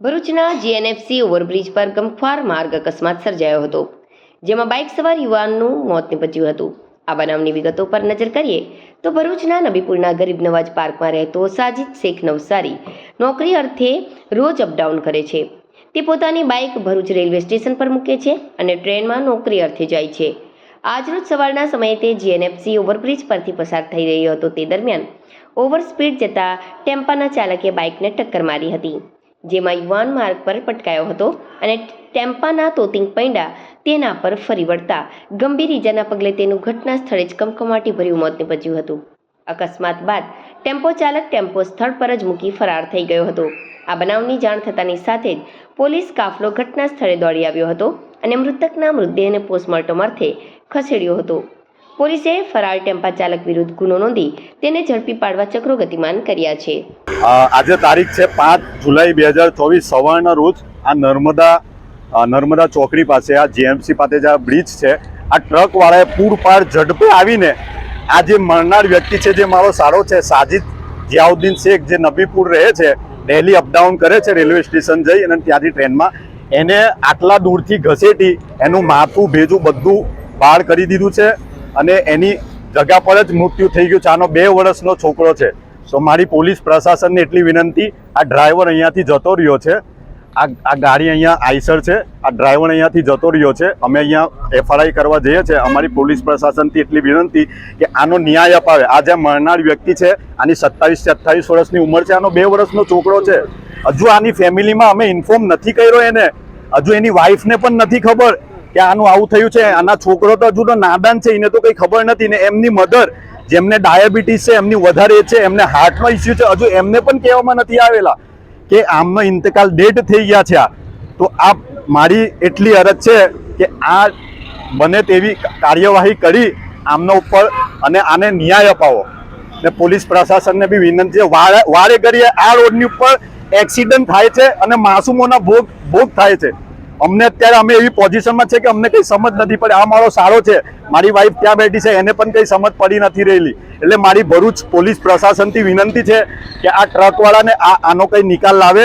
ભરૂચના GNFC overbridge પર ગમખ્વાર માર્ગ અકસ્માત સર્જાયો હતો, જેમાં બાઇક સવાર યુવાનનું મોત નિપજ્યું હતું. આ બનાવની વિગતો પર નજર કરીએ તો ભરૂચના નબીપુરના ગરીબ નવાજ પાર્કમાં રહેતો સાજિદ શેખ નવસારી નોકરી અર્થે રોજ અપડાઉન કરે છે. તે પોતાની બાઇક ભરૂચ રેલવે સ્ટેશન પર મૂકે છે અને ટ્રેનમાં નોકરી અર્થે જાય છે. આજરોજ સવારના સમયે તે જીએનએફસી ઓવરબ્રિજ પરથી પસાર થઈ રહ્યો હતો. તે દરમિયાન ઓવર સ્પીડ જતા ટેમ્પાના ચાલકે બાઇકને ટક્કર મારી હતી. જેમાં યુવાન માર્ગ પર પટકાયો હતો અને ટેમ્પાના તોતિંગ પૈંડા તેના પર ફરી વળતા. ગંભીર ઈજાના પગલે તેનું ઘટના સ્થળે જ કમકમાટી ભર્યું મોત નિપજ્યું હતું. અકસ્માત બાદ ટેમ્પો ચાલક ટેમ્પો સ્થળ પર જ મૂકી ફરાર થઈ ગયો હતો. આ બનાવની જાણ થતાની સાથે જ પોલીસ કાફલો ઘટના સ્થળે દોડી આવ્યો હતો અને મૃતકના મૃતદેહને પોસ્ટમોર્ટમ અર્થે ખસેડ્યો હતો. પોલીસે ફરાર ટેમ્પા ચાલક વિરુદ્ધ ગુનો નોંધી તેને ઝડપી પાડવા ચક્રો ગતિમાન કર્યા છે. આજે તારીખ છે પાંચ જુલાઈ બે હજાર ચોવીસ સવારના રોજ આ નર્મદા નર્મદા ચોકડી પાસે આ જીએમસી પાસે જે આ બ્રિજ છે, આ ટ્રકવાળાએ પૂરપાર ઝડપે આવીને આ જે મરનાર વ્યક્તિ છે, જે મારો સારો છે, સાજિદ જિયાઉદ્દીન શેખ જે નબીપુર રહે છે, ડેલી અપડાઉન કરે છે, રેલવે સ્ટેશન જઈ અને ત્યાંથી ટ્રેનમાં એને આટલા દૂરથી ઘસેટી, એનું માથું ભેજું બધું બહાર કરી દીધું છે. અને એની જગા પર જ મૃત્યુ થઈ ગયું છે. આનો બે વર્ષનો છોકરો છે. સો મારી પોલીસ પ્રશાસનને એટલી વિનંતી, આ ડ્રાઈવર અહીંયાથી જતો રહ્યો છે. આ આ ગાડી અહીંયા આઈસર છે. આ ડ્રાઈવર અહીંયાથી જતો રહ્યો છે. અમે અહીંયા એફઆરઆઈ કરવા જઈએ છીએ. અમારી પોલીસ પ્રશાસનથી એટલી વિનંતી કે આનો ન્યાય અપાવે. આ જે મરનાર વ્યક્તિ છે, આની સત્તાવીસથી અઠ્ઠાવીસ વર્ષની ઉંમર છે. આનો બે વર્ષનો છોકરો છે. હજુ આની ફેમિલીમાં અમે ઇન્ફોર્મ નથી કર્યો એને. હજુ એની વાઈફને પણ નથી ખબર. કે આનું આવું થયું છે, આના છોકરો તો હજુ નાદાન છે, એને તો કંઈ ખબર નથી ને એમની મધર, જેમને ડાયાબિટીસ છે, એમની વધારે છે, એમને હાર્ટનો ઇસ્યુ છે, હજુ એમને પણ કહેવામાં નથી આવેલા કે આમનો ઇંતકાલ ડેટ થઈ ગયા છે આ. તો આ મારી એટલી અરજ છે કે આ બને તેવી કાર્યવાહી કરી આમનો ઉપર અને આને ન્યાય અપાવો. ને પોલીસ પ્રશાસનને બી વિનંતી છે, વારે વારે કરીએ આ રોડની ઉપર એક્સિડન્ટ થાય છે અને માસૂમોના ભોગ ભોગ થાય છે. અમને અત્યારે અમે એવી પોઝિશનમાં છે કે અમને કંઈ સમજ નથી પડી. આ મારો સારો છે. મારી વાઈફ ત્યાં બેઠી છે. એને પણ કંઈ સમજ પડી નથી રહેલી. એટલે મારી ભરૂચ પોલીસ પ્રશાસનથી વિનંતી છે કે આ ટ્રકવાળાને આ આનો કંઈ નિકાલ લાવે.